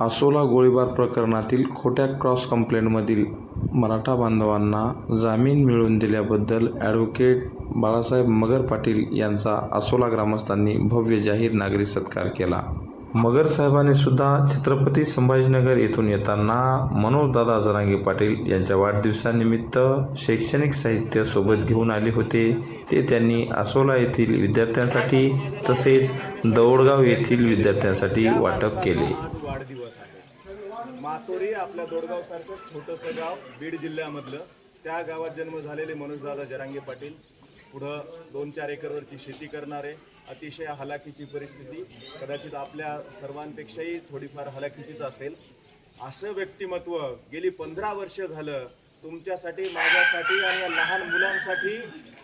आसोला गोळीबार प्रकरणातील खोट्या क्रॉस कंप्लेंटमधील मराठा बांधवांना जामीन मिळवून दिल्याबद्दल ॲडव्होकेट बाळासाहेब मगर पाटील यांचा आसोला ग्रामस्थांनी भव्य जाहीर नागरिक सत्कार केला. मगर साहेबांनी सुद्धा छत्रपती संभाजीनगर येथून येताना मनोजदादा जरांगे पाटील यांच्या वाढदिवसानिमित्त शैक्षणिक साहित्य सोबत घेऊन आले होते. ते त्यांनी आसोला येथील विद्यार्थ्यांसाठी तसेच दौडगाव येथील विद्यार्थ्यांसाठी वाटप केले. वाढदिवस आहे. मातोरी आपल्या दोडगाव सारखं छोटंसं गाव बीड जिल्ह्यामधलं. त्या गावात जन्म झालेले मनोजदादा जरांगे पाटील. पुढं दोन चार एकरवरची शेती करणारे. अतिशय हलाखीची परिस्थिती. कदाचित आपल्या सर्वांपेक्षाही थोडीफार हलाखीचीच असेल. असं व्यक्तिमत्व गेली पंधरा वर्ष झालं तुमच्यासाठी माझ्यासाठी आणि या लहान मुलांसाठी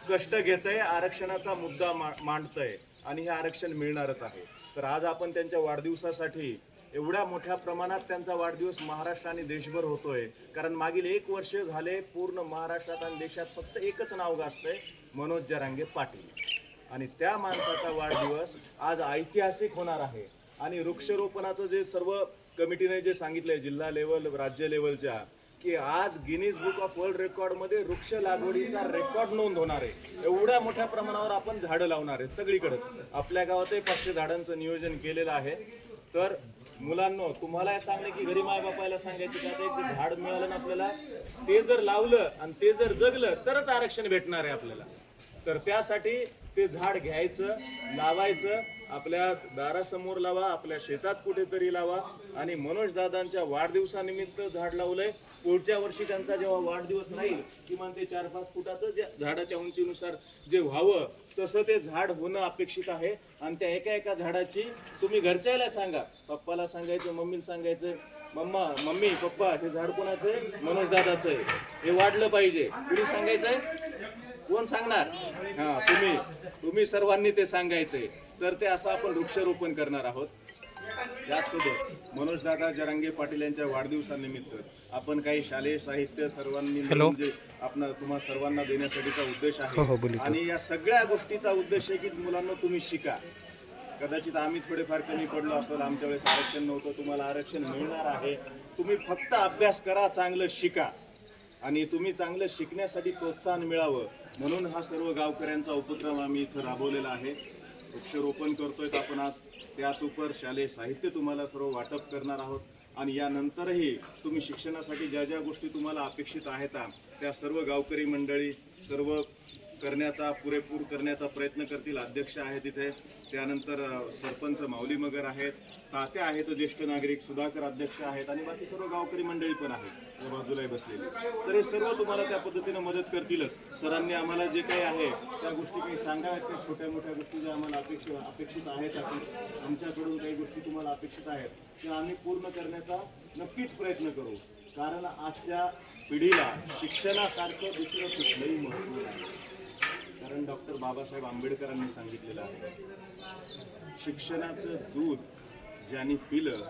कष्ट घेतंय आरक्षणाचा मुद्दा मा मांडतंय. आणि हे आरक्षण मिळणारच आहे. तर आज आपण त्यांच्या वाढदिवसासाठी एवढ्या मोठ्या प्रमाणात त्यांचा वाढदिवस महाराष्ट्र आणि देशभर होतोय. कारण मागील एक वर्ष झाले पूर्ण महाराष्ट्रात आणि देशात फक्त एकच नाव गाजतंय मनोज जरांगे पाटील. आणि त्या माणसाचा वाढदिवस आज ऐतिहासिक होणार आहे. आणि वृक्षरोपणाचं जे सर्व कमिटीने जे सांगितलंय जिल्हा लेवल राज्य लेवलच्या की आज गिनीज बुक ऑफ वर्ल्ड रेकॉर्डमध्ये वृक्ष लागवडीचा रेकॉर्ड नोंद होणार आहे. एवढ्या मोठ्या प्रमाणावर आपण झाडं लावणार आहे सगळीकडेच. आपल्या गावातही पाचशे झाडांचं नियोजन केलेलं आहे. तर मुलांनो तुम्हाला हे सांगणं की घरी माय बापायला सांगायचं की आता एक ते झाड मिळालं ना आपल्याला ते जर लावलं आणि ते जर जगलं तरच आरक्षण भेटणार आहे आपल्याला. तर त्यासाठी ते झाड घ्यायचं लावायचं आपल्या दारासमोर लावा आपल्या शेतात कुठेतरी लावा. आणि मनोज दादांच्या वाढदिवसानिमित्त झाड लावलंय. पुढच्या वर्षी त्यांचा जेव्हा वाढदिवस राहील किमान ते चार पाच फुटाचं जे झाडाच्या उंचीनुसार जे व्हावं तसं ते झाड होणं अपेक्षित आहे. आणि त्या एका एका झाडाची तुम्ही घरच्याला सांगा. पप्पाला सांगायचं मम्मीला सांगायचं मम्मा मम्मी पप्पा हे झाड कोणाचं आहे? मनोज दादाचं आहे. हे वाढलं पाहिजे. कुणी सांगायचंय कोण सांगणार? हा तुम्ही. तुम्ही सर्वांनी ते सांगायचंय. तर ते असं आपण वृक्षारोपण करणार आहोत. याचसोबत मनोज दादा जरांगे पाटील यांच्या वाढदिवसानिमित्त आपण काही शालेय साहित्य सर्वांनी मिळून जे आपण तुम्हा सर्वांना देण्यासाठीचा उद्देश आहे. आणि या सगळ्या गोष्टीचा उद्देश आहे की मुलांना तुम्ही शिका. कदाचित आम्ही थोडेफार कमी पडलो असेल आमच्या वेळेस आरक्षण नव्हतं तुम्हाला आरक्षण मिळणार आहे. तुम्ही फक्त अभ्यास करा चांगलं शिका. आणि तुम्ही चांगलं शिकण्यासाठी प्रोत्साहन मिळावं म्हणून हा सर्व गावकऱ्यांचा उपक्रम आम्ही इथं राबवलेला आहे. वृक्षरोपण करतोय आपण आज. त्याच उपर शालेय साहित्य तुम्हाला सर्व वाटप करणार आहोत. आणि यानंतरही तुम्ही शिक्षणासाठी ज्या ज्या गोष्टी तुम्हाला अपेक्षित आहेत त्या सर्व गावकरी मंडळी सर्व करण्याचा पुरेपूर करण्याचा प्रयत्न करतील. अध्यक्ष आहेत तिथे त्यानंतर सरपंच माऊली मगर आहेत. तात्या आहेत ज्येष्ठ नागरिक सुधाकर अध्यक्ष आहेत आणि बाकी सर्व गावकरी मंडळी पण आहेत. या बाजूलाही बसलेली. तर हे सर्व तुम्हाला त्या पद्धतीने मदत करतीलच. सरांनी आम्हाला जे काही आहे त्या गोष्टी काही सांगाव्यात त्या छोट्या मोठ्या गोष्टी ज्या आम्हाला अपेक्षित अपेक्षित आहेत आमच्याकडून काही गोष्टी तुम्हाला अपेक्षित आहेत. त्या आम्ही पूर्ण करण्याचा नक्कीच प्रयत्न करू. कारण आजच्या पिढीला शिक्षणासारखं दुसरं कुठलंही महत्त्व नाही. कारण डॉक्टर बाबासाहेब आंबेडकरांनी सांगितलेलं आहे शिक्षणाचं दूध ज्याने पिलं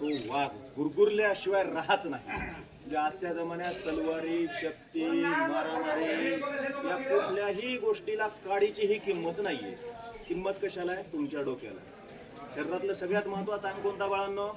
तो वाघ गुरगुरल्याशिवाय राहत नाही. म्हणजे आजच्या जमान्यात तलवारी शक्ती मारामारी या कुठल्याही गोष्टीला काडीची ही किंमत नाहीये. किंमत कशाला आहे? तुमच्या डोक्याला. शरीरातलं सगळ्यात महत्वाचं अंग कोणता बाळांनो?